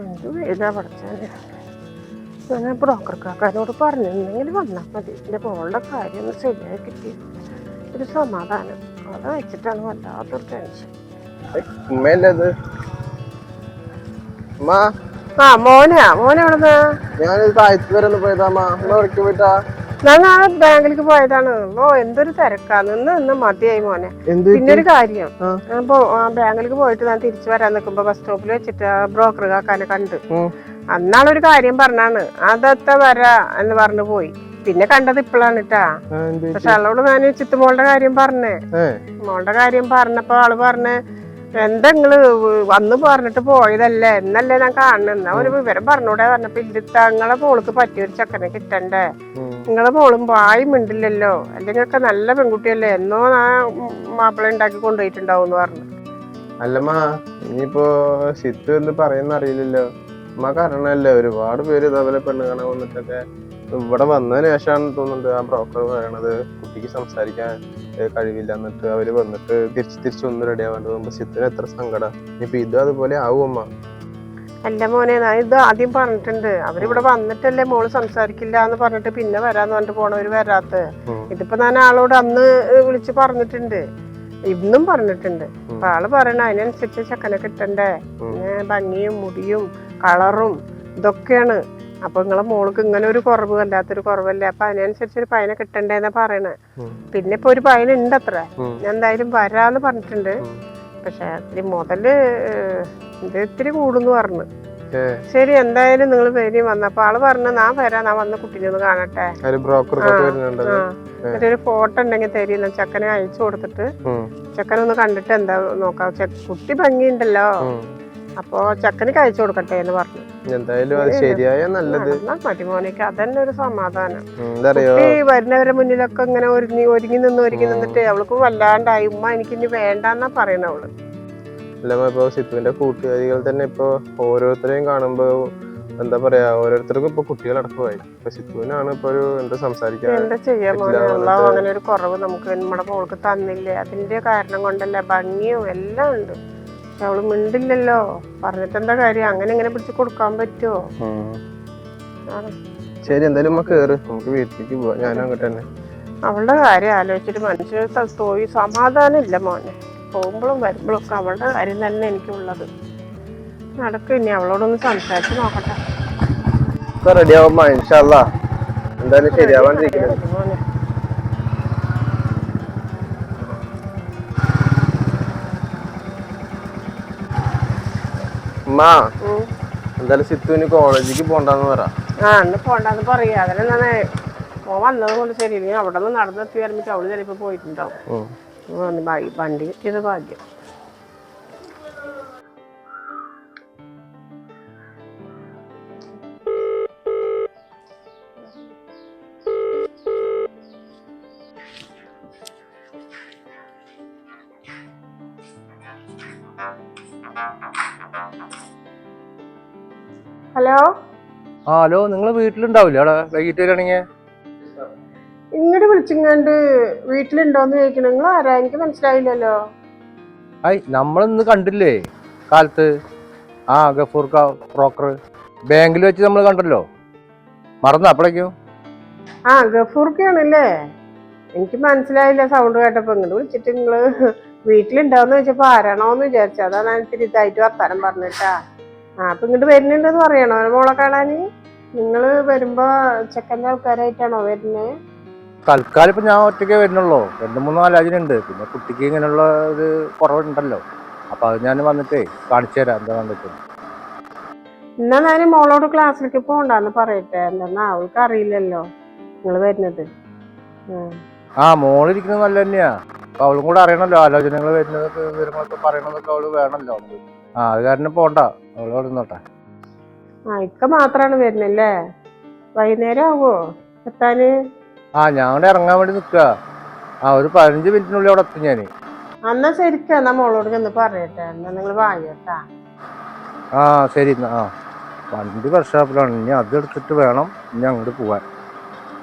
എന്ത് ചെയ്താ പഠിച്ചാൽ ഞാൻ ബ്രോക്കർ കാക്കാനോട് പറഞ്ഞിരുന്നെങ്കിൽ വന്നാൽ മതി. എന്റെ മോളുടെ കാര്യം ഒന്ന് ശരിയായി കിട്ടി. ഒരു സമാധാനം. അത് വെച്ചിട്ടാണ് വല്ലാത്തൊരു ടെൻഷൻ അത് ആ മോനാ മോനെ ഞാൻ താഴ്ത്തു വരെ ഒന്ന് എവിടേക്ക് പോയിട്ടാ? ഞാൻ ആ ബാങ്കിലേക്ക് പോയതാണ്. ഓ എന്തൊരു തിരക്കാ. നിന്ന് നിന്ന് മതിയായി മോനെ. പിന്നൊരു പിന്നെ ഒരു കാര്യം. അപ്പൊ ബാങ്കിലേക്ക് പോയിട്ട് ഞാൻ തിരിച്ചു വരാൻ നിൽക്കുമ്പോ ബസ് സ്റ്റോപ്പിൽ വെച്ചിട്ട് ബ്രോക്കർ കാക്കാനെ കണ്ട്. അന്നാളൊരു അന്നാണ് ഒരു കാര്യം പറഞ്ഞാണ്. അതെത്ത വരാ എന്ന് പറഞ്ഞു പോയി. പിന്നെ കണ്ടത് ഇപ്പോഴാണ് കേട്ടാ പക്ഷെ ആളോട് ഞാൻ ചിത്തുമോളുടെ കാര്യം പറഞ്ഞേ. മോളുടെ കാര്യം പറഞ്ഞപ്പോ ആൾ പറഞ്ഞ് എന്താ നിങ്ങൾ വന്ന് പറഞ്ഞിട്ട് പോയതല്ലേ? എന്നല്ലേ ഞാൻ കാണുന്നത് എന്നാ ഒരു വിവരം പറഞ്ഞൂടെ പറഞ്ഞപ്പോ ഇല്ല നിങ്ങളെ മോൾക്ക് പറ്റിയ ഒരു ചെക്കനെ കിട്ടണ്ടേ. നിങ്ങളെ മോളും വായി മിണ്ടില്ലല്ലോ? അല്ലെങ്കിൽ ഒക്കെ നല്ല പെൺകുട്ടിയല്ലേ? എന്നോ ആ മാപ്പിള ഉണ്ടാക്കി കൊണ്ടുപോയിട്ടുണ്ടാവും എന്ന് പറഞ്ഞു അല്ലമ്മാ ഇനിയിപ്പോ സിത്തു എന്ത് പറയുന്ന അറിയില്ലല്ലോ. അമ്മ കാരണല്ലേ ഒരുപാട് പേര് ഇതേപോലെ പെണ്ണ് കാണാൻ വന്നിട്ടൊക്കെ ഇവിടെ വന്നതിന് ശേഷമാണ് തോന്നുന്നുണ്ട് ആ ബ്രോക്കർ പറയണത് കുട്ടിക്ക് സംസാരിക്കാൻ കഴിവില്ല എന്നിട്ട് അവർ വന്നിട്ട് തിരിച്ച് തിരിച്ച് ഒന്ന് റെഡി ആവാണ്ട് പോകുമ്പോ സിത്തിന് എത്ര സങ്കടം. ഇനിയിപ്പോ ഇത് അതുപോലെ ആവും അമ്മ അല്ല മോനെ ഞാൻ ഇത് ആദ്യം പറഞ്ഞിട്ടുണ്ട്. അവരിവിടെ വന്നിട്ടല്ലേ മോൾ സംസാരിക്കില്ല എന്ന് പറഞ്ഞിട്ട് പിന്നെ വരാന്ന് പറഞ്ഞിട്ട് പോണവര് വരാത്ത. ഇതിപ്പോ ഞാൻ ആളോട് അന്ന് വിളിച്ച് പറഞ്ഞിട്ടുണ്ട്. ഇന്നും പറഞ്ഞിട്ടുണ്ട്. അപ്പൊ ആൾ പറയണ അതിനനുസരിച്ച് ചക്കനെ കിട്ടണ്ടേ? ഭംഗിയും മുടിയും കളറും ഇതൊക്കെയാണ്. അപ്പൊ നിങ്ങളെ മോൾക്ക് ഇങ്ങനെ ഒരു കുറവ് വല്ലാത്തൊരു കുറവല്ലേ? അപ്പൊ അതിനനുസരിച്ച് ഒരു പയന കിട്ടണ്ടേന്നാ പറയണേ. പിന്നെ ഇപ്പൊ ഒരു പയന ഉണ്ട് അത്ര ഞാൻ എന്തായാലും വരാന്ന് പറഞ്ഞിട്ടുണ്ട്. പക്ഷെ ഇത്തിരി മുതൽ ഇത് ഇത്തിരി കൂടുന്നു പറഞ്ഞു. ശരി എന്തായാലും നിങ്ങൾ പേര് വന്നപ്പോ ആൾ പറഞ്ഞു നാ വരാ നാ വന്ന് കുട്ടീനെ ഒന്ന് കാണട്ടെ. ഒരു ഫോട്ടോ ഉണ്ടെങ്കിൽ തരീന്ന് ചെക്കനെ അയച്ചു കൊടുത്തിട്ട്. ചെക്കനൊന്ന് കണ്ടിട്ട് എന്താ നോക്കാം. കുട്ടി ഭംഗിയുണ്ടല്ലോ. അപ്പോ ചെക്കനിക്ക് അയച്ചു കൊടുക്കട്ടെ എന്ന് പറഞ്ഞു. എന്തായാലും അത് ശരിയായ നല്ലത്. നടന്നാ മതി മോനിക്ക്. അതന്നെ ഒരു സമാധാനം. വരുന്നവരെ മുന്നിലൊക്കെ ഇങ്ങനെ ഒരുങ്ങി ഒരുങ്ങി നിന്ന് ഒരുങ്ങി നിന്നിട്ട് അവൾക്ക് വല്ലാണ്ടായി. ഉമ്മ എനിക്ക് ഇനി വേണ്ടെന്നാ പറയണ അവൾ. അല്ല ഇപ്പൊ സിത്തുവിന്റെ കൂട്ടുകാരികൾ തന്നെ ഇപ്പൊ ഓരോരുത്തരെയും കാണുമ്പോ എന്താ പറയാ ഓരോരുത്തർക്കും ഇപ്പൊ കുട്ടികളടക്കമായി ഇപ്പൊ സിത്തുവിനാണ് ഇപ്പൊ ഒരു എന്താ സംസാരിക്കാൻ എന്താ ചെയ്യാൻ അങ്ങനെ ഒരു കുറവ് നമുക്ക് നമ്മുടെ മോൾക്ക് തന്നില്ലേ? അതിന്റെ കാരണം കൊണ്ടല്ലേ ഭംഗിയും എല്ലാം ഉണ്ട്. അവൾ മിണ്ടില്ലല്ലോ. പറഞ്ഞിട്ട് എന്താ കാര്യം? അങ്ങനെ ഇങ്ങനെ പിടിച്ച് കൊടുക്കാൻ പറ്റുമോ. ശരി എന്തായാലും നമുക്ക് കേറ്. നമുക്ക് വീട്ടിലേക്ക് പോവാം. ഞാനും അങ്ങോട്ട് തന്നെ. അവളുടെ കാര്യം ആലോചിച്ചിട്ട് മനുഷ്യന് തോയി സമാധാനം ഇല്ല മോനെ. പോകുമ്പോഴും വരുമ്പോഴും ഒക്കെ അവളുടെ കാര്യം തന്നെ എനിക്കുള്ളത്. നടക്കും ഇനി അവളോടൊന്ന് സംസാരിച്ച് നോക്കട്ടെ. റെഡിയാവുമ്പോ എന്തായാലും ശരിയാവാണ്ടിരിക്കുന്നത് എന്തായാലും സിത്തുവിന് കോളേജിലേക്ക് പോണ്ടെന്ന് പറ. ആ അന്ന് പോണ്ടെന്ന് പറയാ. അതിനെന്താണ്? ഓ വന്നത് കൊണ്ട് ശരി. അവിടെ നിന്ന് നടന്നെത്തി വരുമ്പോൾ അവൾ ചിലപ്പോൾ പോയിട്ടുണ്ടാവും വണ്ടി കിട്ടിയത് ഭാഗ്യം. ഹലോ? ആ ഹലോ നിങ്ങൾ വീട്ടിലുണ്ടാവില്ലേ അവിടെ? വൈകിട്ട് വരികയാണെങ്കിൽ ഇങ്ങോട്ട് വിളിച്ചിങ്ങാണ്ട് വീട്ടിലുണ്ടോന്ന് ചോദിക്കണം. നിങ്ങൾ ആരാ? എനിക്ക് മനസ്സിലായില്ലല്ലോ. ഐ നമ്മളിന്ന് കണ്ടില്ലേ? കാലത്ത് ആ ഗഫൂർ ബ്രോക്കർ. ബാങ്കിൽ വെച്ച് നമ്മൾ കണ്ടല്ലോ. മറന്നു അപ്പോഴേക്കും ആ ഗഫൂർക്കാണല്ലേ എനിക്ക് മനസ്സിലായില്ല സൗണ്ട് കേട്ടപ്പോ. ഇങ്ങോട്ട് വിളിച്ചിട്ട് നിങ്ങൾ വീട്ടിലുണ്ടാവുന്ന ചോദിച്ചപ്പോ ആരാണോന്ന് വിചാരിച്ചു. അതാ ഞാൻ ഇത്തിരി ഇതായിട്ട് വർത്താനം പറഞ്ഞിട്ടാ ആ അപ്പൊ ഇങ്ങോട്ട് വരുന്നുണ്ടെന്ന് പറയണോ? മോളെ കാണാന്? നിങ്ങൾ വരുമ്പോ ചെക്കന്റെ ആൾക്കാരായിട്ടാണോ വരുന്നത് തൽക്കാലം ഇപ്പം ഞാൻ ഒറ്റയ്ക്ക് വരുന്നുള്ളൂ. രണ്ട് മൂന്ന് നാലാജിനുണ്ട്. പിന്നെ കുട്ടിക്ക് ഇങ്ങനെയുള്ള ഒരു കുറവുണ്ടല്ലോ. അപ്പം അത് ഞാൻ വന്നിട്ടേ കാണിച്ചു തരാം. എന്താ കണ്ടിട്ട് എന്നാ ഞാൻ മോളോട് ക്ലാസ്സിലേക്ക് പോകണ്ടെന്ന് പറയട്ടെ. എന്താ അവൾക്ക് അറിയില്ലല്ലോ. നിങ്ങൾ വരുന്നത്. ആ. മോളിരിക്കുന്നത് നല്ല തന്നെയാ അപ്പം അവളും കൂടെ അറിയണമല്ലോ ആലോചനകൾ വരുന്നതൊക്കെ വിവരങ്ങളൊക്കെ പറയണതൊക്കെ അവൾ വേണമല്ലോ ആ അത് കാരണം പോണ്ട. അവൾ അവിടെ നിന്നോട്ടെ ആ ഇക്ക മാത്രാണ് വരുന്നല്ലേ? വൈകുന്നേരം ആവോ? എത്താന്? ആ ഞാൻ ഇറങ്ങാൻ വേണ്ടി നിൽക്കുക ആ ഒരു പതിനഞ്ച് മിനിറ്റിനുള്ളിൽ അവിടെ എത്തും ഞാൻ എന്നാ ശരിക്കും എന്നാ മോളോട് ചെന്ന് പറയട്ടെ. എന്നാ നിങ്ങൾ വാങ്ങിട്ടാ ആ ശരി എന്നാ. ആ വണ്ടി വർക്ക്ഷോപ്പിലാണ് ഇനി അത് എടുത്തിട്ട് വേണം ഇനി അങ്ങോട്ട് പോവാൻ.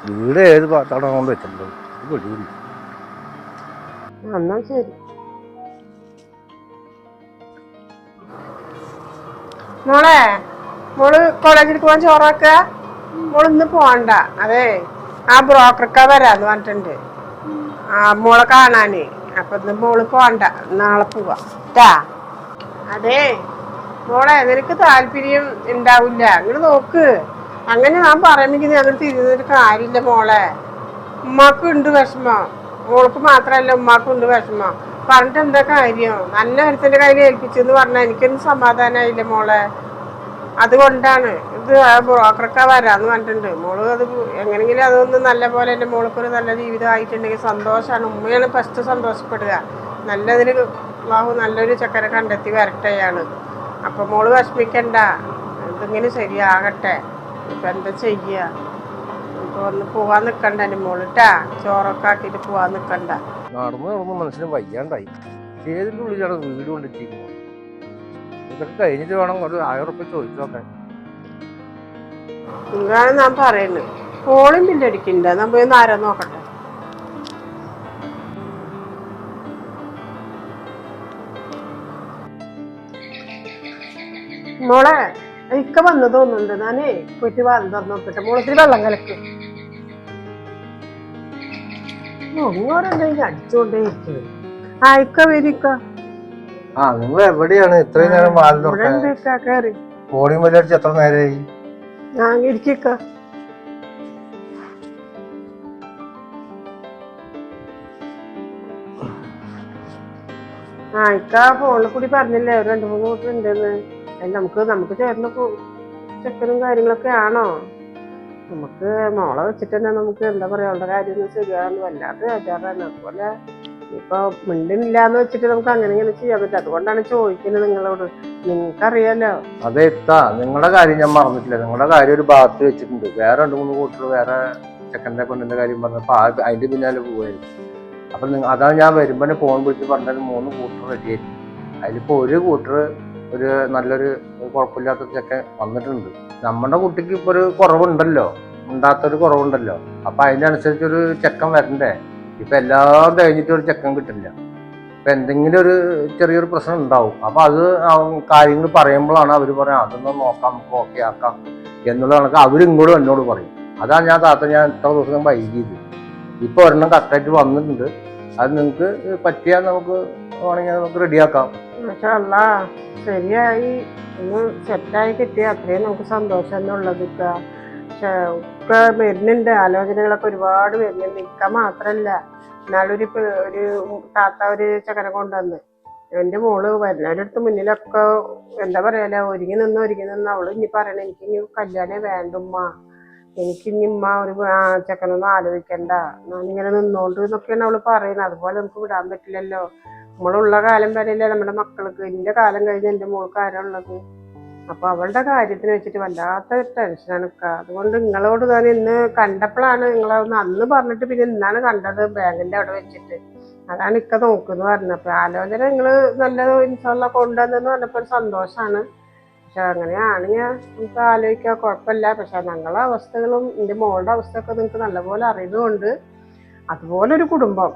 വീട് ഏത് ഭാഗത്താണ് കൊണ്ട് വെച്ചിട്ടുള്ളത് പിടിയില്ല എന്നാ ശരി. മോളെ മോൾ കോളേജിലേക്ക് പോകാൻ ചോറാക്ക? മോൾ ഇന്ന് പോണ്ട അതെ ആ ബ്രോക്കർക്ക വരാന്ന് പറഞ്ഞിട്ടുണ്ട്. ആ മോളെ കാണാന്. അപ്പൊ ഇന്ന് മോൾ പോണ്ട നാളെ പോവാ. അതെ. മോളെ നിനക്ക് താല്പര്യം ഉണ്ടാവില്ല. അങ്ങനെ നോക്ക്. അങ്ങനെ ഞാൻ പറയുന്നെങ്കിൽ ഞങ്ങൾ തിരിഞ്ഞൊരു കാര്യമില്ല മോളെ. ഉമ്മാക്കുണ്ട് വിഷമം. മോൾക്ക് മാത്രല്ല ഉമ്മാക്കും ഉണ്ട് വിഷമം. പറഞ്ഞിട്ട് എന്താ കാര്യം? നല്ല ഒരുത്തിന്റെ കയ്യിൽ ഏൽപ്പിച്ചെന്ന് പറഞ്ഞാൽ എനിക്കൊന്നും സമാധാനമായില്ല മോളെ. അതുകൊണ്ടാണ് ഇത് ബ്രോക്കറൊക്കെ വരാന്ന് പറഞ്ഞിട്ടുണ്ട്. മോൾ അത് എങ്ങനെങ്കിലും അതൊന്ന് നല്ല പോലെ എന്റെ മോൾക്കൊരു നല്ല ജീവിതം ആയിട്ടുണ്ടെങ്കിൽ സന്തോഷമാണ് ഉമ്മയാണ് ഫസ്റ്റ് സന്തോഷപ്പെടുക. നല്ലതിന് ബാഹു നല്ലൊരു ചക്കര കണ്ടെത്തി വരട്ടെ അപ്പൊ മോൾ വിഷമിക്കണ്ട. ഇതിങ്ങനെ ശരിയാകട്ടെ. ഇപ്പൊ എന്താ ചെയ്യ? ഇപ്പൊ ഒന്ന് പോവാൻ നിക്കണ്ട എന്റെ മോളിട്ടാ ചോറൊക്കെ ആക്കിയിട്ട് പോവാൻ നിക്കണ്ട. നടന്നു നടന്ന് മനുഷ്യന് വയ്യാണ്ടായി. ഏതിന്റെ ഉള്ളിലാണ് വീട് കൊണ്ടെത്തിക്കുന്നത് ഇതൊക്കെ കഴിഞ്ഞിട്ട് വേണം ഒരു ആയിരം ഉറുപ്പ്യ ചോദിച്ചു നോക്കാൻ. ഇതാണ് ഞാൻ പറയുന്നത് ഫോണും ബില്ലടിക്കണ്ട നമ്മ ഒന്ന് ആരോ നോക്കട്ടെ. മോളെ ഇക്ക വന്നു തോന്നുന്നുണ്ട്. ഞാനേ പോയിട്ട് വന്നു തുറന്നു നോക്കട്ടെ. മോളത്തിൽ വെള്ളം കലക്ക്. വരിക്ക ആ നിങ്ങൾ എവിടെയാണ്? ഇത്രയും നേരം ഫോണിൽ വലിയടിച്ച് എത്ര നേരമായി? ഞാൻ ഇരിക്ക ആ ഇക്ക ഫോണിൽ കൂടി പറഞ്ഞില്ലേ ഒരു രണ്ടു മൂന്ന് കൂട്ടർ ഉണ്ടെന്ന്. നമുക്ക് നമുക്ക് ചേർന്ന ചെക്കനും കാര്യങ്ങളൊക്കെ ആണോ? നമുക്ക് മോളെ വെച്ചിട്ട് തന്നെ നമുക്ക് എന്താ പറയാ അവളുടെ കാര്യം ശരിയാണെന്ന് വല്ലാത്ത ബേജാറാണ്. അതുപോലെ ഇപ്പൊ മിണ്ടുന്നില്ലാന്ന് വെച്ചിട്ട് നമുക്ക് അങ്ങനെ ഇങ്ങനെ ചെയ്യാൻ പറ്റും അതുകൊണ്ടാണ് ചോദിക്കുന്നത് നിങ്ങളോട്. നിങ്ങൾക്കറിയാലോ. അതെ എത്താ നിങ്ങളുടെ കാര്യം ഞാൻ മറന്നിട്ടില്ല. നിങ്ങളുടെ കാര്യം ഒരു ഭാഗത്ത് വെച്ചിട്ടുണ്ട്. വേറെ രണ്ട് മൂന്ന് കൂട്ടർ വേറെ ചെക്കന്റെ പെണ്ണിന്റെ കാര്യം പറഞ്ഞപ്പോൾ അതിന്റെ പിന്നാലെ പോവായിരുന്നു. അപ്പൊ നിങ്ങൾ അതാണ് ഞാൻ വരുമ്പോൾ ഫോൺ വിളിച്ച് പറഞ്ഞത് മൂന്ന് കൂട്ടർ റെഡിയായിരുന്നു അതിലിപ്പോ ഒരു കൂട്ടർ ഒരു നല്ലൊരു കുഴപ്പമില്ലാത്ത ചെക്കൻ വന്നിട്ടുണ്ട്. നമ്മുടെ കുട്ടിക്ക് ഇപ്പൊ ഒരു കുറവുണ്ടല്ലോ. ഉണ്ടാത്തൊരു കുറവുണ്ടല്ലോ. അപ്പൊ അതിനനുസരിച്ച് ഒരു ചെക്കൻ വരണ്ടേ? ഇപ്പൊ എല്ലാം കഴിഞ്ഞിട്ട് ഒരു ചെക്കൻ കിട്ടില്ല. ഇപ്പൊ എന്തെങ്കിലും ഒരു ചെറിയൊരു പ്രശ്നം ഉണ്ടാവും. അപ്പൊ അത് കാര്യങ്ങൾ പറയുമ്പോഴാണ് അവർ പറയാം അതൊന്ന് നോക്കാം നമുക്ക് ഓക്കെ ആക്കാം എന്നുള്ള കണക്ക് അവരിങ്ങോട്ടും എന്നോട് പറയും. അതാണ് ഞാൻ താത്ത ഞാൻ ഇത്ര ദിവസം വൈകിയത് ഇപ്പൊ ഒരെണ്ണം കറക്റ്റായിട്ട് വന്നിട്ടുണ്ട്. അത് നിങ്ങൾക്ക് പറ്റിയാൽ നമുക്ക് വേണമെങ്കിൽ നമുക്ക് റെഡിയാക്കാം മാഷാ അല്ലാ ശരിയായി. ഒന്ന് സെറ്റായി കിട്ടിയ അത്രയും നമുക്ക് സന്തോഷം എന്നുള്ളത് ഇക്ക പക്ഷെ ഒക്കെ വരുന്നുണ്ട്. ആലോചനകളൊക്കെ ഒരുപാട് വരുന്നുണ്ട്. ഇക്ക മാത്രല്ല. എന്നാലൊരു ഒരു താത്ത ഒരു ചക്കര കൊണ്ടുവന്ന്. എന്റെ മോൾ വരുന്നവരടുത്ത് മുന്നിലൊക്കെ എന്താ പറയാ ഒരുങ്ങി നിന്ന് ഒരുങ്ങി നിന്ന് അവൾ ഇനി പറയണ എനിക്ക് ഇനി കല്യാണേ വേണ്ടുമ്മ എനിക്ക് ഉമ്മ ഒരു ചെക്കനൊന്നും ആലോചിക്കണ്ട. ഞാനിങ്ങനെ നിന്നോണ്ട് എന്നൊക്കെയാണ് അവൾ പറയുന്നത്. അതുപോലെ നമുക്ക് വിടാൻ പറ്റില്ലല്ലോ. നമ്മളുള്ള കാലം വരെയല്ലേ നമ്മുടെ മക്കൾക്ക്. എന്റെ കാലം കഴിഞ്ഞ് എന്റെ മോൾക്ക് ആരാ ഉള്ളത്? അപ്പൊ അവളുടെ കാര്യത്തിന് വെച്ചിട്ട് വല്ലാത്ത ടെൻഷനാണ് ഇക്ക അതുകൊണ്ട് നിങ്ങളോട് ഞാൻ ഇന്ന് കണ്ടപ്പോഴാണ് നിങ്ങളെ ഒന്ന് അന്ന് പറഞ്ഞിട്ട് പിന്നെ ഇന്നാണ് കണ്ടത് ബാങ്കിന്റെ അവിടെ വെച്ചിട്ട്. അതാണ് ഇക്ക നോക്കുന്നു അപ്പൊ ആലോചന നിങ്ങൾ നല്ല ഇൻഷാല്ല കൊണ്ടുവന്നെന്ന് പറഞ്ഞപ്പോ ഒരു സന്തോഷാണ്. പക്ഷെ അങ്ങനെയാണെങ്കിൽ നമുക്ക് ആലോചിക്കാൻ കുഴപ്പമില്ല. പക്ഷെ ഞങ്ങളുടെ അവസ്ഥകളും എന്റെ മോളുടെ അവസ്ഥയൊക്കെ നിങ്ങൾക്ക് നല്ലപോലെ അറിയുന്നതുകൊണ്ട് അതുപോലെ ഒരു കുടുംബം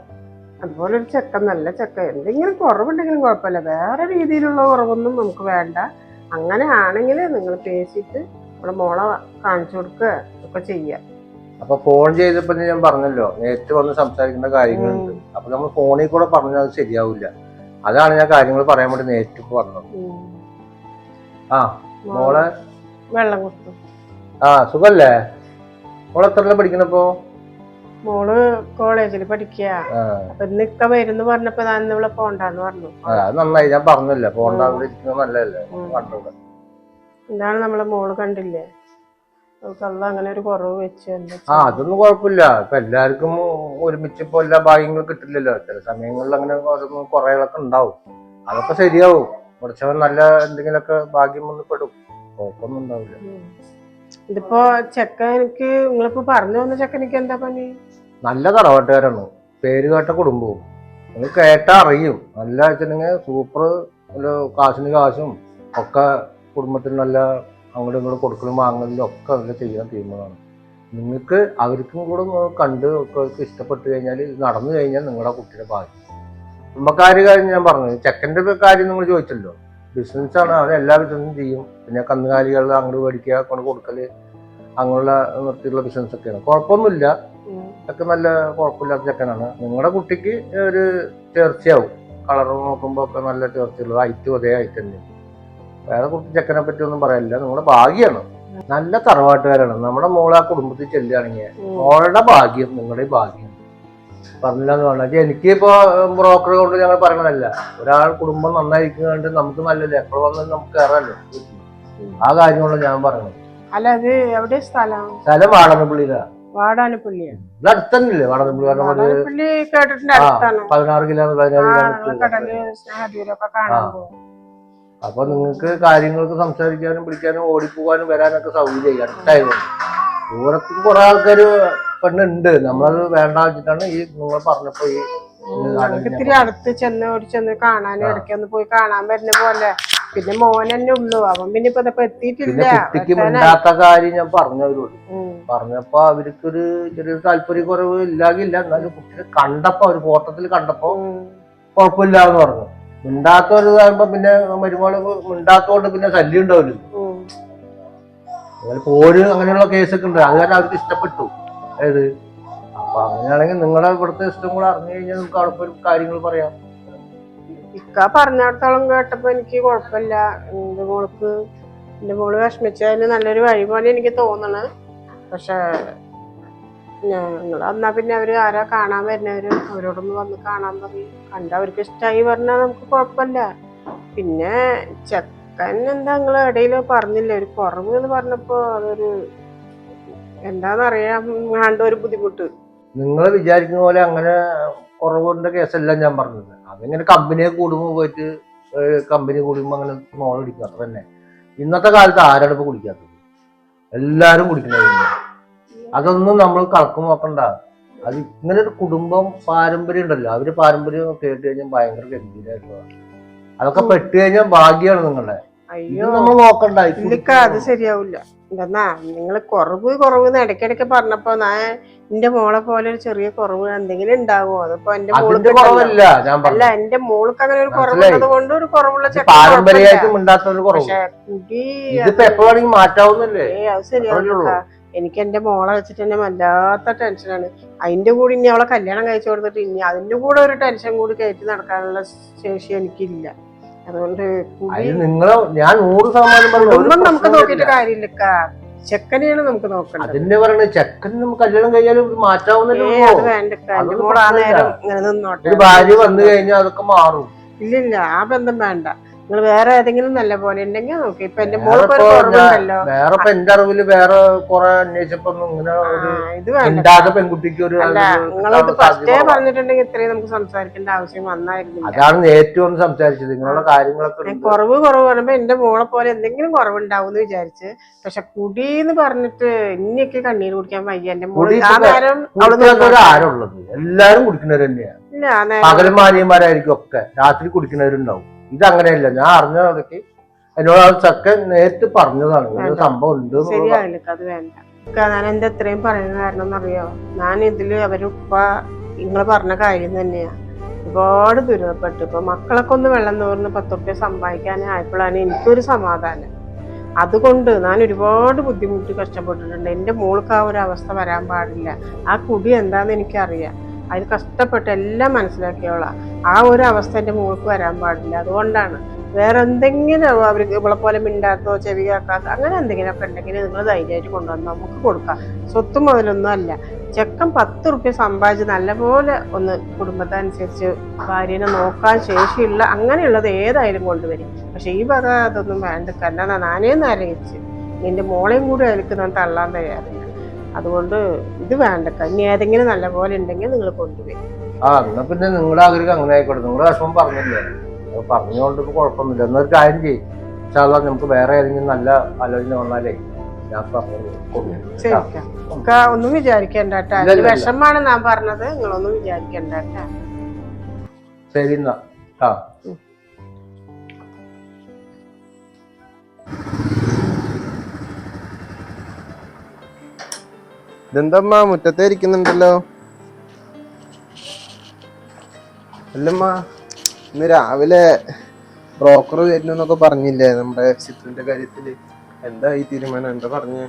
അതുപോലെ ഒരു ചക്ക നല്ല ചക്ക. എന്തെങ്കിലും കുറവുണ്ടെങ്കിലും കുഴപ്പമില്ല. വേറെ രീതിയിലുള്ള കുറവൊന്നും നമുക്ക് വേണ്ട. അങ്ങനെ ആണെങ്കിൽ നിങ്ങൾ പേശിട്ട് നമ്മുടെ മോളെ കാണിച്ചു കൊടുക്കുക ഒക്കെ ചെയ്യാം അപ്പൊ ഫോൺ ചെയ്തപ്പോ ഞാൻ പറഞ്ഞല്ലോ നേരിട്ട് വന്ന് സംസാരിക്കേണ്ട കാര്യങ്ങളുണ്ട്. അപ്പൊ നമ്മൾ ഫോണിൽ കൂടെ പറഞ്ഞാൽ അത് ശരിയാവില്ല. അതാണ് ഞാൻ കാര്യങ്ങൾ പറയാൻ വേണ്ടി നേരിട്ട് പറഞ്ഞത്. ആ മോളെ? വെള്ളം കൊടുത്തു. ആ സുഖല്ലേ? മോളെ എത്ര പഠിക്കണപ്പോ മോൾ കോളേജിൽ പഠിക്കുക അപ്പൊ ഇന്ന് ഇക്ക വരുന്നു പറഞ്ഞപ്പോ ഞാൻ ഇന്ന് ഇവിടെ പോണ്ടാന്ന് പറഞ്ഞു. നന്നായി. ഞാൻ പറഞ്ഞില്ല പോണ്ടാവിടെ ഇരിക്കുന്നത് നല്ലതല്ലേ? ഇതാണ് നമ്മളെ മോൾ കണ്ടില്ലേ? അങ്ങനെ ഒരു കുറവ് വെച്ച് ആ അതൊന്നും കുഴപ്പമില്ല. ഇപ്പൊ എല്ലാവർക്കും ഒരുമിച്ച് ഇപ്പൊ എല്ലാ ഭാഗ്യങ്ങളും കിട്ടില്ലല്ലോ. ചില സമയങ്ങളിൽ അങ്ങനെ കുറേകളൊക്കെ ഉണ്ടാവും. അതൊക്കെ ശരിയാവും. കുറച്ചവൻ നല്ല എന്തെങ്കിലുമൊക്കെ ഭാഗ്യം ഒന്ന് പെടും. കുഴപ്പമൊന്നും ഉണ്ടാവില്ല. ഇതിപ്പോ ചെക്കൻ എനിക്ക് നിങ്ങളിപ്പോ പറഞ്ഞു വന്ന ചെക്കനിക്ക് എന്താ പണി? നല്ല തറവാട്ടുകാരാണ്. പേര് കേട്ട കുടുംബവും. നിങ്ങൾ കേട്ടാ അറിയും. നല്ല വെച്ചിട്ടുണ്ടെങ്കിൽ സൂപ്പർ ഒരു കാശിന് കാശും ഒക്കെ കുടുംബത്തിന് നല്ല അങ്ങോട്ടും ഇങ്ങോട്ടും കൊടുക്കലും വാങ്ങലും ഒക്കെ നല്ല ചെയ്യാൻ തീരുമാനമാണ് നിങ്ങൾക്ക് അവർക്കും കൂടെ കണ്ട് ഒക്കെ ഇഷ്ടപ്പെട്ട് കഴിഞ്ഞാൽ ഇത് നടന്നു കഴിഞ്ഞാൽ നിങ്ങളുടെ കുട്ടിയുടെ ഭാഗ്യം. കുടുംബക്കാര് കാര്യം ഞാൻ പറഞ്ഞു ചെക്കന്റെ കാര്യം നിങ്ങൾ ചോദിച്ചല്ലോ. ബിസിനസ്സാണ് അവർ എല്ലാ ബിസിനസ്സും ചെയ്യും. പിന്നെ കന്നുകാലികൾ അങ്ങോട്ട് മേടിക്കുക കൊണ്ട് കൊടുക്കൽ അങ്ങനെയുള്ള നിർത്തിയുള്ള ബിസിനസ് ഒക്കെയാണ്. കുഴപ്പമൊന്നുമില്ല. ഒക്കെ നല്ല കുഴപ്പമില്ലാത്ത ചെക്കനാണ്. നിങ്ങളുടെ കുട്ടിക്ക് ഒരു ചേർച്ചയാവും. കളർ നോക്കുമ്പോൾ ഒക്കെ നല്ല ചേർച്ചയുള്ളത് ഹൈറ്റും അതേ ഹൈറ്റ് തന്നെ. വേറെ കുട്ടി ചെക്കനെ പറ്റി ഒന്നും പറയാനില്ല നിങ്ങളുടെ ഭാഗ്യമാണ് നല്ല തറവാട്ടുകാരാണ്. നമ്മുടെ മോളെ ആ കുടുംബത്തിൽ ചെല്ലുകയാണെങ്കിൽ. മോളുടെ ഭാഗ്യം നിങ്ങളുടെ ഭാഗ്യം പറഞ്ഞില്ലാന്ന് പറഞ്ഞാൽ എനിക്ക് ഇപ്പോ ബ്രോക്കർ കൊണ്ട് ഞങ്ങൾ പറയണതല്ല. ഒരാൾ കുടുംബം നന്നായിരിക്കുന്നുണ്ട് നമുക്ക് നല്ലല്ലേ എപ്പോൾ വന്നാലും നമുക്ക് കയറാമല്ലോ ആ കാര്യമുള്ള ഞാൻ അല്ല അത് എവിടെ സ്ഥലം? സ്ഥലം വാടനപ്പള്ളിയിലാ വാടനപ്പള്ളി? കേട്ടിട്ടുണ്ട്. അടുത്താണ്. പതിനാറ് കിലോമീറ്റർ കടൽ സ്നേഹദൂരൊക്കെ കാണാൻ. പോകും. അപ്പൊ നിങ്ങൾക്ക് കാര്യങ്ങൾക്ക് സംസാരിക്കാനും പിടിക്കാനും ഓടിപ്പോകാനും വരാനൊക്കെ സൗകര്യം അടുത്തായതുകൊണ്ട് ദൂരത്തിൽ കുറെ ആൾക്കാർ പെണ്ണുണ്ട്. നമ്മളത് വേണ്ട വെച്ചിട്ടാണ് ഈ നിങ്ങൾ പറഞ്ഞപ്പോ ഈ ഇത്തിരി അടുത്ത് ചെന്ന് ഓടി ചെന്ന് കാണാനും ഇടയ്ക്കൊന്ന് പോയി കാണാൻ വരുന്ന പോലെ പിന്നെ മോനന്നെ ഉള്ളു. അവൻ പിന്നെ ഇപ്പൊ ഇതൊക്കെ എത്തിയിട്ടില്ല. പിന്നെ കുട്ടിക്ക് മിണ്ടാത്ത കാര്യം ഞാൻ പറഞ്ഞവരോട്. പറഞ്ഞപ്പോ അവർക്കൊരു ചെറിയൊരു താല്പര്യക്കുറവ് ഇല്ലാകില്ല. എന്നാലും കുട്ടിയെ കണ്ടപ്പോ ഒരു ഫോട്ടത്തിൽ കണ്ടപ്പോ. കുഴപ്പമില്ല എന്ന് പറഞ്ഞു. മിണ്ടാത്ത ഒരു ഇതാകുമ്പോ പിന്നെ മരുമോൾ മിണ്ടാത്തോണ്ട് പിന്നെ ശല്യം ഉണ്ടാവില്ല. പോര് അങ്ങനെയുള്ള കേസൊക്കെ ഉണ്ട്. അങ്ങനെ അവർക്ക് ഇഷ്ടപ്പെട്ടു. അതായത് അപ്പൊ അങ്ങനെയാണെങ്കിൽ നിങ്ങളുടെ ഇവിടുത്തെ ഇഷ്ടം കൂടെ അറിഞ്ഞു കഴിഞ്ഞാൽ നമുക്ക് അവിടെ പോയി കാര്യങ്ങൾ പറയാം. ഇക്ക പറഞ്ഞിടത്തോളം കേട്ടപ്പോ എനിക്ക് കുഴപ്പമില്ല. എന്റെ മോൾക്ക് എന്റെ മോൾ വിഷമിച്ചതിന് നല്ലൊരു വഴി പോലെ എനിക്ക് തോന്നണ്. പക്ഷെ ഞങ്ങൾ എന്നാ പിന്നെ അവർ ആരാ കാണാൻ വരുന്നവര്? അവരോടൊന്ന് വന്ന് കാണാൻ പറയും. കണ്ട അവർക്ക് ഇഷ്ടമായി പറഞ്ഞാൽ നമുക്ക് കുഴപ്പമില്ല. പിന്നെ ചെക്കൻ എന്താ നിങ്ങൾ ഇടയിൽ പറഞ്ഞില്ല? ഒരു കുറവ് എന്ന് പറഞ്ഞപ്പോ അതൊരു എന്താന്നറിയാൻ കണ്ട ഒരു ബുദ്ധിമുട്ട്. നിങ്ങൾ വിചാരിക്കുന്ന പോലെ അങ്ങനെ കുറവിന്റെ കേസല്ല ഞാൻ പറഞ്ഞത് അതിങ്ങനെ കമ്പനിയെ കൂടുമ്പോൾ പോയിട്ട് കമ്പനി കൂടുമ്പോൾ അങ്ങനെ മോൾ കുടിക്കും അത്ര തന്നെ. ഇന്നത്തെ കാലത്ത് ആരാണ് ഇപ്പൊ കുടിക്കാത്തത്? എല്ലാരും കുടിക്കുന്നത് അതൊന്നും നമ്മൾ കളക്കും നോക്കണ്ട. അത് ഇങ്ങനെ ഒരു കുടുംബം പാരമ്പര്യം ഉണ്ടല്ലോ. അവർ പാരമ്പര്യം കേട്ട് കഴിഞ്ഞാൽ ഭയങ്കര ഗംഭീരമായിട്ടുള്ളതാണ് അതൊക്കെ പെട്ട് കഴിഞ്ഞാൽ ഭാഗ്യമാണ് നിങ്ങളുടെ. അയ്യോ. നമ്മൾ നോക്കണ്ട അത് ശരിയാവില്ല. എന്താ നിങ്ങൾ കുറവ് കുറവ് എന്ന് ഇടയ്ക്കിടയ്ക്ക് പറഞ്ഞപ്പോ ഞാൻ എന്റെ മോളെ പോലെ ഒരു ചെറിയ കുറവ് എന്തെങ്കിലും ഉണ്ടാവോ? അതിപ്പോ എന്റെ മോൾ മോൾക്ക് കുറവല്ല ഞാൻ അല്ല എന്റെ മോൾക്ക് അങ്ങനെ ഒരു. കുറവുള്ളത് കൊണ്ട് ഒരു കുറവുള്ള പാരമ്പര്യമായിട്ടും എനിക്ക് എന്റെ മോളെ വെച്ചിട്ട് തന്നെ വല്ലാത്ത ടെൻഷനാണ് അതിന്റെ കൂടെ ഇനി അവളെ കല്യാണം കഴിച്ചു കൊടുത്തിട്ട് ഇനി അതിന്റെ കൂടെ ഒരു ടെൻഷൻ കൂടി കയറ്റി നടക്കാനുള്ള ശേഷി എനിക്കില്ല. അതുകൊണ്ട് കുടി അതിന് നിങ്ങൾ ഞാൻ നൂറ് ശതമാനം പറഞ്ഞു ഒരു കുടുംബം നമുക്ക് പ്രശ്നവും നോക്കിയിട്ട് ഇല്ല. കാര്യമില്ലക്ക. ചെക്കനെയാണ് നമുക്ക് നോക്കേണ്ടത്. അതിന്റെ പറയണ ചെക്കൻ നമുക്ക് കല്യാണം കഴിഞ്ഞാലും ഇത് മാറ്റാവുന്നല്ലേ ഏ എന്റെ അതൊന്നും ആ പ്രശ്നമില്ല. നേരം ഇങ്ങനെ നിന്നോട്ടെ. ഒരു ഭാര്യ വന്നു കഴിഞ്ഞാൽ അതൊക്കെ മാറും. ഇല്ലില്ല ആ ബന്ധം വേണ്ട. നിങ്ങൾ വേറെ ഏതെങ്കിലും നല്ല പോലെ ഉണ്ടെങ്കിൽ നോക്കി. ഇപ്പൊ എന്റെ മോൾക്ക് ഒരു കുറവുണ്ടല്ലോ. വേറെ ഇപ്പൊ എന്റെ അറിവിൽ വേറെ കുറെ അന്വേഷിച്ചപ്പോ ഇങ്ങനെ ഇത് വേണ്ട. മിണ്ടാത്ത പെൺകുട്ടിക്ക് ഒരു അല്ല ഫസ്റ്റേ പറഞ്ഞിട്ടുണ്ടെങ്കിൽ ഇത്രയും നമുക്ക് സംസാരിക്കേണ്ട ആവശ്യം വന്നായിരുന്നു അതാണ് ഏറ്റവും സംസാരിച്ചത്. നിങ്ങളുടെ കാര്യങ്ങളൊക്കെ കുറവ് കുറവ് പറയുമ്പോ എന്റെ മോളെ പോലെ എന്തെങ്കിലും കുറവുണ്ടാവും എന്ന് വിചാരിച്ച് പക്ഷെ കുടിന്ന് പറഞ്ഞിട്ട് ഇനിയൊക്കെ കണ്ണീര് കുടിക്കാൻ വയ്യ. എന്റെ മോൾ ആ നേരം. ആരുള്ളത് എല്ലാരും കുടിക്കുന്നവര് തന്നെയാണ് പകലും മാര്യന്മാരായിരിക്കും ഒക്കെ. രാത്രി കുടിക്കുന്നവരുണ്ടാവും. ഇത് ഞാൻ ഞാൻ അറിഞ്ഞതൊക്കെ എന്നോട് ആ ചക്ക നേരിട്ട് പറഞ്ഞതാണ്. ഇങ്ങനെ സംഭവം ഉണ്ട് എന്നുള്ളത് ശരിയാവില്ല അത് വേണ്ട. ഇക്ക, ഞാൻ എന്താ ഇത്രയും പറയുന്ന കാരണം എന്നറിയോ? ഞാൻ ഇതിൽ അവരുപ്പ നിങ്ങൾ പറഞ്ഞ കാര്യം തന്നെയാ. ഒരുപാട് ദുരിതപ്പെട്ടു. ഇപ്പൊ മക്കളൊക്കെ ഒന്ന് വെള്ളം തോർന്ന് പത്ത് റുപ്യ സമ്പാദിക്കാനായപ്പോഴാണ് എനിക്കൊരു സമാധാനം. അതുകൊണ്ട് ഞാൻ ഒരുപാട് ബുദ്ധിമുട്ടി കഷ്ടപ്പെട്ടിട്ടുണ്ട്. എന്റെ മോൾക്ക് ആ ഒരു അവസ്ഥ വരാൻ പാടില്ല. ആ കുടി എന്താന്ന് എനിക്കറിയാം. അതിൽ കഷ്ടപ്പെട്ട് എല്ലാം മനസ്സിലാക്കിയോളാം ആ ഒരു അവസ്ഥ എന്റെ മോൾക്ക് വരാൻ പാടില്ല. അതുകൊണ്ടാണ് വേറെ എന്തെങ്കിലും അവർക്ക് ഇവളെ പോലെ മിണ്ടാത്തോ ചെവി കേൾക്കാത്തോ അങ്ങനെ എന്തെങ്കിലുമൊക്കെ ഉണ്ടെങ്കിൽ നിങ്ങൾ ധൈര്യമായിട്ട് കൊണ്ടുവന്ന് നമുക്ക് കൊടുക്കാം. സ്വത്തും മുതലൊന്നും അല്ല. ചെക്കൻ പത്ത് റുപ്യ സമ്പാദിച്ച് നല്ലപോലെ ഒന്ന് കുടുംബത്തെ അനുസരിച്ച് ഭാര്യനെ നോക്കാൻ ശേഷിയുള്ള അങ്ങനെയുള്ളത് ഏതായാലും കൊണ്ടുവരും. പക്ഷെ ഈ വക അതൊന്നും വേണ്ട. കാരണം നാനേ ആലോചിച്ച്. നിന്റെ മോളെയും കൂടി അതിലേക്ക് ഞാൻ തള്ളാൻ തയ്യാറില്ല. അതുകൊണ്ട് ഇത് വേണ്ട. ഇനി ഏതെങ്കിലും നല്ല പോലെ ഉണ്ടെങ്കിൽ നിങ്ങൾ കൊണ്ടുവരും. ആ എന്നാ പിന്നെ നിങ്ങളുടെ ആഗ്രഹം അങ്ങനെ ആയിക്കോട്ടെ. നിങ്ങളുടെ വിഷമം പറഞ്ഞില്ലേ? അത് പറഞ്ഞുകൊണ്ട് ഇപ്പൊ കുഴപ്പമൊന്നുമില്ല. എന്നൊരു കാര്യം ചെയ്യും. ഇൻഷാല്ലാ നമുക്ക് വേറെ ഏതെങ്കിലും നല്ല ആലോചന വന്നാലേ ഞാൻ പറഞ്ഞു. ശരിക്കാം. ഒന്നും വിചാരിക്കണ്ട കേട്ടാ. ഇല്ല, ഇല്ല, ഇല്ല. വിഷമാണ് ഞാൻ പറഞ്ഞത്. നിങ്ങളൊന്നും വിചാരിക്കണ്ട കേട്ടാ. ശരി എന്നാ. ആ ഇതെന്തമ്മ? മുറ്റത്തെ ഇരിക്കുന്നുണ്ടല്ലോ. അല്ലമ്മ ഇന്ന് രാവിലെ ബ്രോക്കർ വരുന്നു എന്നൊക്കെ പറഞ്ഞില്ലേ നമ്മുടെ ചിത്രന്റെ കാര്യത്തിൽ? എന്താ ഈ തീരുമാനം? എന്താ പറഞ്ഞേ?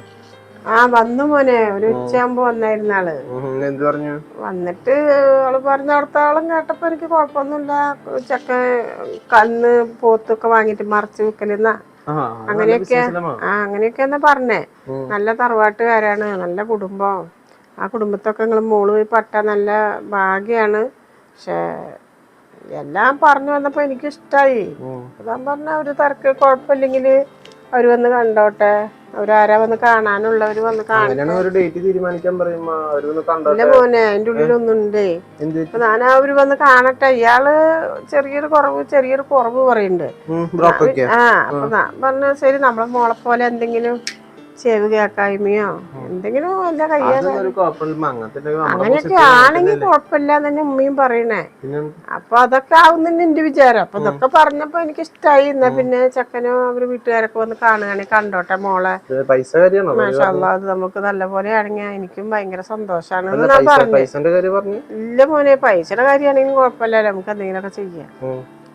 ആ വന്നു മോനെ. ഒരു ഉച്ചയാകുമ്പോ വന്നായിരുന്ന ആൾ. ഉം, എന്ത് പറഞ്ഞു? വന്നിട്ട് ആൾ പറഞ്ഞിടത്തോളം കേട്ടപ്പോ എനിക്ക് കുഴപ്പമൊന്നുമില്ല. ചക്ക കന്ന് പോത്തൊക്കെ വാങ്ങിട്ട് മറച്ചു വിൽക്കലെന്നാ ആ അങ്ങനെയൊക്കെ ആ അങ്ങനെയൊക്കെയാ പറഞ്ഞേ. നല്ല തറവാട്ടുകാരാണ് നല്ല കുടുംബം. ആ കുടുംബത്തൊക്കെ നിങ്ങൾ മോൾ പോയി പട്ട നല്ല ഭാഗ്യാണ്. പക്ഷേ എല്ലാം പറഞ്ഞു വന്നപ്പോ എനിക്കിഷ്ടായി. അതാ പറഞ്ഞ ഒരു തിരക്ക് കുഴപ്പമില്ലെങ്കിൽ അവർ വന്ന് കണ്ടോട്ടെ. അവരാരാ വന്ന് കാണാനുള്ളവര് വന്ന് കാണാൻ ഒരു ഡേറ്റ് തീരുമാനിക്കാൻ പറയുമ്പോ അവർ വന്ന് കണ്ടോട്ടെ. മോനെ അതിന്റെ ഉള്ളിലൊന്നുണ്ട് അപ്പൊ ഞാൻ അവർ വന്ന് കാണട്ടെ. ഇയാൾ ചെറിയൊരു കുറവ് ചെറിയൊരു കുറവ് പറയുന്നുണ്ട്. ആ അപ്പൊ പറഞ്ഞ ശരി നമ്മളെ മോളെ പോലെ എന്തെങ്കിലും ചെവി കേക്കായ്മയോ എന്തെങ്കിലും വല്ല കയ്യാ അതൊന്നും ഒരു കുഴപ്പമില്ല. അങ്ങനത്തെ നമ്മുടെ അങ്ങനെയൊക്കെ ആണെങ്കിൽ കുഴപ്പമില്ല തന്നെ ഉമ്മയും പറയണേ. അപ്പൊ അതൊക്കെ ആവുന്നുണ്ട് എന്റെ വിചാരം. അപ്പൊ ഇതൊക്കെ പറഞ്ഞപ്പോ എനിക്ക് ഇഷ്ടമായി എന്നാ പിന്നെ ചക്കനോ അവർ വീട്ടുകാരൊക്കെ വന്ന് കാണുകയാണെങ്കിൽ കണ്ടോട്ടെ മോളെ. പൈസ അത് നമുക്ക് നല്ല പോലെ ആണെങ്കിൽ എനിക്കും ഭയങ്കര ഞാൻ പറഞ്ഞു. പറഞ്ഞു? ഇല്ല മോനെ പൈസയുടെ കാര്യമാണെങ്കിലും കുഴപ്പമില്ല നമുക്ക് എന്തെങ്കിലുമൊക്കെ ചെയ്യാം.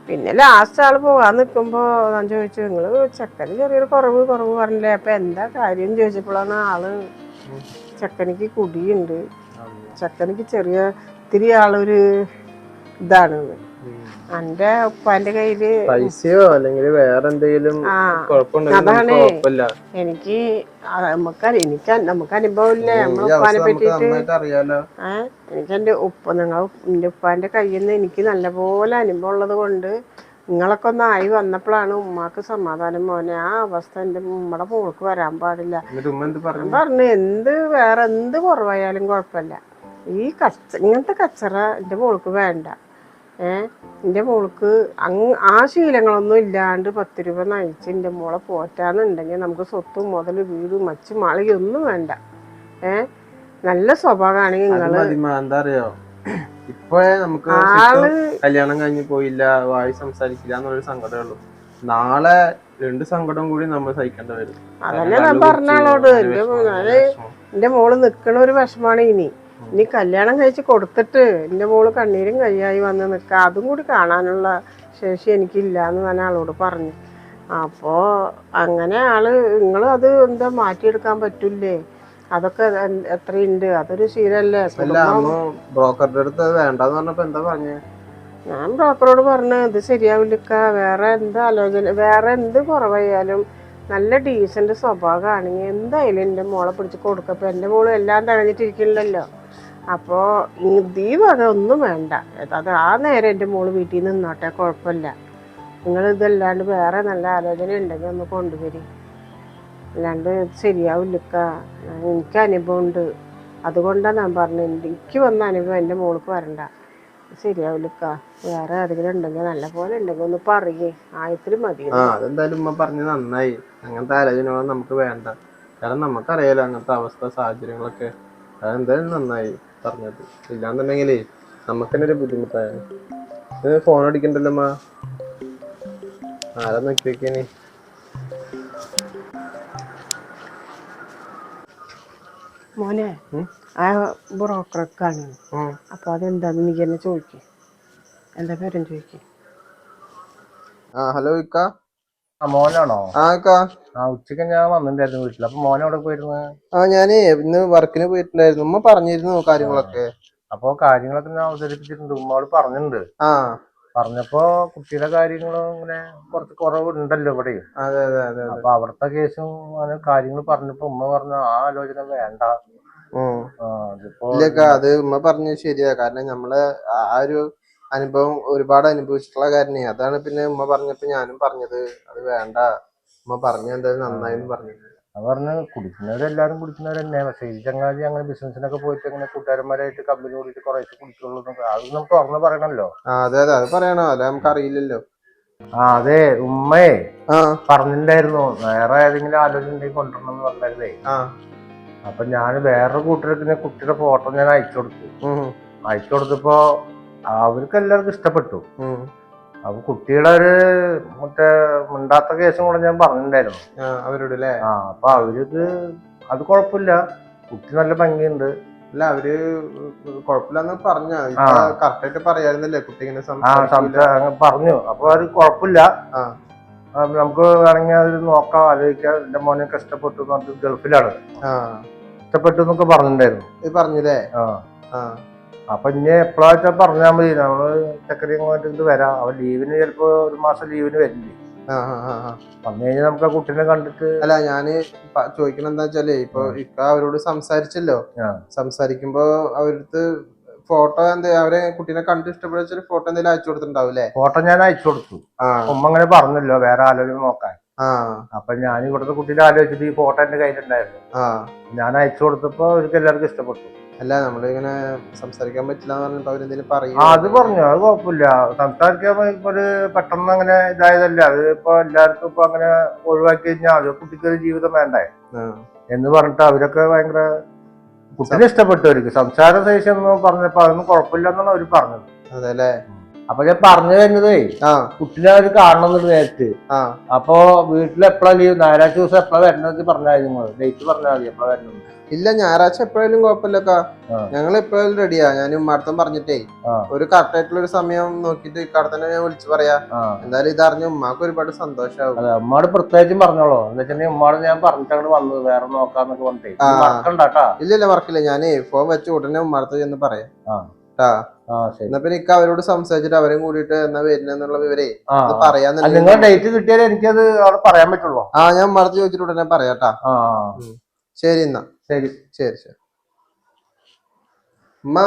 പിന്നെ ലാസ്റ്റ് ആൾ പോകാൻ നിൽക്കുമ്പോൾ ഞാൻ ചോദിച്ചു നിങ്ങൾ ചെക്കന് ചെറിയൊരു കുറവ് കുറവ് പറഞ്ഞില്ലേ? അപ്പൊ എന്താ കാര്യം? ചോദിച്ചപ്പോഴാണ് ആൾ ചെക്കനിക്ക് കുടിയുണ്ട്. ചെക്കനിക്ക് ചെറിയ ഇത്തിരി ആളൊരു ഇതാണ്. എന്റെ ഉപ്പാന്റെ കയ്യിൽ പൈസയോ അല്ലെങ്കിൽ വേറെ എന്തെങ്കിലും അതാണ്. എനിക്ക് ആ, നമുക്ക് അറി- എനിക്ക് നമുക്ക് അനുഭവം ഇല്ലേ ഈ നമ്മളെ ഉപ്പാനെ ഏഹ് എനിക്ക് എന്റെ ഉപ്പ നിങ്ങൾ എന്റെ ഉപ്പാന്റെ കയ്യിൽ നിന്ന് എനിക്ക് നല്ലപോലെ അനുഭവം ഉള്ളത് കൊണ്ട് നിങ്ങളൊക്കെ ഒന്ന് ആയി വന്നപ്പോഴാണ് ഉമ്മാക്ക് സമാധാനം മോനെ. ആ അവസ്ഥ എന്റെ ഉമ്മയുടെ മോൾക്ക് വരാൻ പാടില്ല. പറഞ്ഞു? പറഞ്ഞു എന്ത് വേറെ എന്ത് കുറവായാലും കുഴപ്പമില്ല. ഈ കച്ച ഇങ്ങനത്തെ കച്ചറ എന്റെ മോൾക്ക് വേണ്ട. എന്റെ മോൾക്ക് അങ്ങ് ആ ശീലങ്ങളൊന്നും ഇല്ലാണ്ട് പത്ത് രൂപ നയിച്ച് എന്റെ മോളെ പോറ്റാന്നുണ്ടെങ്കിൽ നമുക്ക് സ്വത്തും മുതൽ വീടും മച്ച് മാളികയൊന്നും വേണ്ട. ഏ? നല്ല സ്വഭാവമാണെങ്കിൽ നിങ്ങൾ എന്താ അറിയോ? ഇപ്പൊ നമുക്ക് കല്യാണം കഴിഞ്ഞ് പോയില്ല വായി സംസാരിക്കില്ല എന്നുള്ളൊരു സങ്കടമേ ഉള്ളൂ. നാളെ രണ്ട് സങ്കടം കൂടി നമ്മൾ സഹിക്കേണ്ടി വരും. അതന്നെ ഞാൻ പറഞ്ഞാളോട്. എന്റെ മോൾ നിക്കണ ഒരു വിഷമാണ് ഇനി. ഇനി കല്യാണം കഴിച്ച് കൊടുത്തിട്ട് എന്റെ മോൾ കണ്ണീരും കയ്യായി വന്ന് നിൽക്കുക. അതും കൂടി കാണാനുള്ള ശേഷി എനിക്കില്ല എന്ന് ഞാൻ ആളോട് പറഞ്ഞു. അപ്പോൾ അങ്ങനെ ആൾ നിങ്ങൾ അത് എന്താ മാറ്റിയെടുക്കാൻ പറ്റില്ലേ അതൊക്കെ എത്രയുണ്ട്? അതൊരു ശീലല്ലേ? ബ്രോക്കറുടെ അടുത്ത് അത് വേണ്ടെന്ന് പറഞ്ഞപ്പോ എന്താ പറഞ്ഞേ? ഞാൻ ബ്രോക്കറോട് പറഞ്ഞു ഇത് ശരിയാവില്ലക്ക വേറെ എന്ത് ആലോചന വേറെ എന്ത് കുറവായാലും നല്ല ഡീസന്റ് സ്വഭാവമാണെങ്കിൽ എന്തായാലും എന്റെ മോളെ പിടിച്ച് കൊടുക്കപ്പോ എന്റെ മോൾ എല്ലാം തികഞ്ഞിട്ടിരിക്കില്ലല്ലോ അപ്പോൾ ഈ വക ഒന്നും വേണ്ട. അത് ആ നേരം എന്റെ മോൾ വീട്ടിൽ നിന്നോട്ടെ കുഴപ്പമില്ല. നിങ്ങൾ ഇതല്ലാണ്ട് വേറെ നല്ല ആലോചന ഉണ്ടെങ്കിൽ ഒന്ന് കൊണ്ടുവരി. അല്ലാണ്ട് ശരിയാവില്ലക്ക എനിക്ക് അനുഭവമുണ്ട് അതുകൊണ്ടാണ് ഞാൻ പറഞ്ഞത്. എനിക്ക് വന്ന അനുഭവം എന്റെ മോൾക്ക് വരണ്ട. ശരിയാവില്ലക്ക വേറെ ആരെങ്കിലും ഉണ്ടെങ്കിൽ നല്ല പോലെ ഉണ്ടെങ്കിൽ ഒന്ന് പറയേ. ആയത്തിൽ മതി അതെന്തായാലും ഉമ്മ പറഞ്ഞ് നന്നായി. അങ്ങനത്തെ ആലോചനകളും നമുക്ക് വേണ്ട. കാരണം നമുക്കറിയാലോ അങ്ങനത്തെ അവസ്ഥ സാഹചര്യങ്ങളൊക്കെ. അതെന്തായാലും നന്നായി. പറഞ്ഞത്. ഇല്ലാന്നുണ്ടെങ്കിലേ നമുക്ക് തന്നെ ഒരു ബുദ്ധിമുട്ടായ ഇത് ഫോൺ അടിക്കണ്ടല്ലോ അമ്മ ആരാ നോക്കി വെക്കേനി മോനെ? ആ ബ്രോക്കറൊക്കെയാണ് ഉം. അപ്പൊ അതെന്താന്ന് നീ എന്നെ ചോദിക്കേ. എന്താ പേരും ചോദിക്കേ? ആ ഹലോ ഇക്ക. മോനാണോ? ആ ഇക്ക ആ ഉച്ചയ്ക്ക് ഞാൻ വന്നിട്ടുണ്ടായിരുന്നു വീട്ടിൽ അപ്പൊ മോൻ അവിടെ പോയിരുന്നു? ആ ഞാനേ ഇന്ന് വർക്കിന് പോയിട്ടുണ്ടായിരുന്നു. ഉമ്മ പറഞ്ഞിരുന്നു കാര്യങ്ങളൊക്കെ. അപ്പൊ കാര്യങ്ങളൊക്കെ ഞാൻ അവതരിപ്പിച്ചിട്ടുണ്ട്. ഉമ്മോട് പറഞ്ഞിട്ടുണ്ട്. ആ. പറഞ്ഞപ്പോ കുട്ടിയുടെ കാര്യങ്ങളും ഇങ്ങനെ കുറച്ച് കുറവുണ്ടല്ലോ ഇവിടെ. അതെ അതെ അപ്പൊ അവിടുത്തെ കേസും അങ്ങനെ കാര്യങ്ങൾ പറഞ്ഞപ്പോ ഉമ്മ പറഞ്ഞു ആ ആലോചന വേണ്ട. അത് ഉമ്മ പറഞ്ഞത് ശരിയാ. കാരണം നമ്മൾ ആ ഒരു അനുഭവം ഒരുപാട് അനുഭവിച്ചിട്ടുള്ള കാരണേ. അതാണ് പിന്നെ ഉമ്മ പറഞ്ഞപ്പോ ഞാനും പറഞ്ഞത്. അത് വേണ്ട. ഉമ്മ പറഞ്ഞ എന്തായാലും നന്നായി പറഞ്ഞത് അത് പറഞ്ഞ് കുടിക്കുന്നവരെല്ലാരും കുടിക്കുന്നവർ തന്നെ. പക്ഷെ ഈ ചങ്ങാതി അങ്ങനെ ബിസിനസ്സിനൊക്കെ പോയിട്ട് അങ്ങനെ കൂട്ടുകാരന്മാരായിട്ട് കമ്പനി കൂടിയിട്ട് കുറേശ്ശെ കുടിക്കുള്ളൂ അത് നമുക്ക് തുറന്ന് പറയണല്ലോ. ആ അതെ അതെ. അത് പറയണോ? അല്ല നമുക്ക് അറിയില്ലല്ലോ. ആ അതെ. ഉമ്മയെ ആ. പറഞ്ഞിട്ടുണ്ടായിരുന്നു വേറെ ഏതെങ്കിലും ആലോചന ഉണ്ടെങ്കിൽ കൊണ്ടുവരണം എന്ന് പറഞ്ഞായിരുന്നേ ആ. അപ്പൊ ഞാൻ വേറൊരു കൂട്ടരത്തിന് കുട്ടിയുടെ ഫോട്ടോ ഞാൻ അയച്ചു കൊടുത്തു. ഉം, അയച്ചു കൊടുത്തപ്പോ അവർക്ക് എല്ലാവർക്കും ഇഷ്ടപ്പെട്ടു. അപ്പൊ കുട്ടികളെ ഒരു മറ്റേ മിണ്ടാത്ത കേസും കൂടെ ഞാൻ പറഞ്ഞിട്ടുണ്ടായിരുന്നു. അവരോട് അല്ലേ ആ അപ്പൊ അവർക്ക് അത് കുഴപ്പമില്ല. കുട്ടി നല്ല ഭംഗിയുണ്ട്. അല്ല അവർ കുഴപ്പമില്ലെന്ന് പറഞ്ഞു കറക്റ്റായിട്ട് പറയായിരുന്നല്ലേ കുട്ടി ഇങ്ങനെ പറഞ്ഞു. അപ്പൊ അത് കുഴപ്പമില്ല. നമുക്ക് വേണമെങ്കിൽ അത് നോക്കാം ആലോചിക്കാം. എന്റെ മോനൊക്കെ ഇഷ്ടപ്പെട്ടു എന്ന് പറഞ്ഞിട്ട് ഗൾഫിലാണ്. ഇഷ്ടപ്പെട്ടു എന്നൊക്കെ പറഞ്ഞിട്ടുണ്ടായിരുന്നു. പറഞ്ഞില്ലേ? ആ. അപ്പൊ ഇനി എപ്പോഴാച്ചാ പറഞ്ഞാൽ മതി. നമ്മൾ ചക്കരയും കൊണ്ടിട്ട് വരാം. അവൻ ലീവിന് ചിലപ്പോ ഒരു മാസം ലീവിന് വരില്ലേ? വന്നു കഴിഞ്ഞാൽ നമുക്ക് ആ കുട്ടീനെ കണ്ടിട്ട് അല്ല ഞാൻ ചോദിക്കണം എന്താ വെച്ചാലേ ഇപ്പൊ ഇക്ക അവരോട് സംസാരിച്ചല്ലോ. സംസാരിക്കുമ്പോ അവരടുത്ത് ഫോട്ടോ എന്താ അവരെ കുട്ടീനെ കണ്ട് ഇഷ്ടപ്പെടുന്ന ഫോട്ടോ എന്തെങ്കിലും അയച്ചു കൊടുത്തിട്ടുണ്ടാവൂലേ ഫോട്ടോ ഞാൻ അയച്ചു കൊടുത്തു. ഉമ്മ അങ്ങനെ പറഞ്ഞല്ലോ വേറെ ആലോചന നോക്കാൻ. അപ്പൊ ഞാൻ ഇവിടുത്തെ കുട്ടീനെ ആലോചിച്ചിട്ട് ഈ ഫോട്ടോ എന്റെ കയ്യിലുണ്ടായിരുന്നു. ഞാൻ അയച്ചു കൊടുത്തപ്പോ അവർക്ക് എല്ലാവർക്കും ഇഷ്ടപ്പെട്ടു. അല്ല നമ്മളിങ്ങനെ സംസാരിക്കാൻ പറ്റില്ല എന്ന് അവരെന്തെങ്കിലും പറയും അത് പറഞ്ഞു. അത് കുഴപ്പമില്ല. സംസാരിക്കാൻ ഇപ്പൊ ഒരു പെട്ടെന്ന് അങ്ങനെ ഇതായതല്ല? അത് ഇപ്പൊ എല്ലാവർക്കും ഇപ്പൊ അങ്ങനെ ഒഴിവാക്കി കഴിഞ്ഞാൽ അത് കുട്ടിക്ക് ഒരു ജീവിതം വേണ്ടേ? എന്ന് പറഞ്ഞിട്ട് അവരൊക്കെ ഭയങ്കര കുട്ടിനെ ഇഷ്ടപ്പെട്ടു അവർക്ക്. സംസാര ശേഷി എന്ന് പറഞ്ഞപ്പോ അതൊന്നും കുഴപ്പമില്ല എന്നാണ് അവർ പറഞ്ഞത്. അതെ അല്ലേ? അപ്പൊ ഞാൻ പറഞ്ഞു വരുന്നതേ കുട്ടിനെ അവർ കാണണം എന്നൊരു നേരത്ത് ആ. അപ്പൊ വീട്ടിൽ എപ്പോഴാ ലീവ് ഞായറാഴ്ച ദിവസം എപ്പോഴാ വരണമെന്ന് പറഞ്ഞാൽ നിങ്ങൾ ഡേറ്റ് പറഞ്ഞാൽ മതി എപ്പോഴാ വരണം ഇല്ല ഞായറാഴ്ച എപ്പോഴായാലും കുഴപ്പമില്ലക്കാ. ഞങ്ങൾ എപ്പോഴും റെഡിയാ ഞാൻ ഉമ്മാടത്തും പറഞ്ഞിട്ടേ. ഒരു കറക്റ്റ് ആയിട്ടുള്ള ഒരു സമയം നോക്കിട്ട് ഇക്കാടെ തന്നെ ഞാൻ വിളിച്ചു പറയാ. എന്തായാലും ഇത് അറിഞ്ഞ ഉമ്മാക്ക് ഒരുപാട് സന്തോഷാവും. അതെ ഉമ്മാട് പ്രത്യേകിച്ചും പറഞ്ഞോളോ. എന്താ ഉമ്മാട് ഞാൻ പറഞ്ഞിട്ടാണ് വന്നത് വേറെ നോക്കാന്നൊക്കെ പറഞ്ഞിട്ടേ. ഇല്ല ഇല്ല വർക്കില്ല ഞാനേ ഫോൺ വെച്ച് ഉടനെ ഉമ്മാടത്ത് ചെന്ന് പറയാം. എന്നാ പിന്നെ ഇക്ക അവരോട് സംസാരിച്ചിട്ട് അവരും കൂടിയിട്ട് എന്നാ വരുന്നെന്നുള്ള വിവരേ പറയാൻ നിങ്ങൾ ഡേറ്റ് കിട്ടിയാലേ എനിക്കത് അവിടെ പറയാൻ പറ്റുള്ളൂ. ആ ഞാൻ മറന്നു ചോദിച്ചിട്ട് ഉടനെ പറയാട്ടാ. ശരി എന്നാ. ശരി. ശരി ശരി. ഉമ്മ.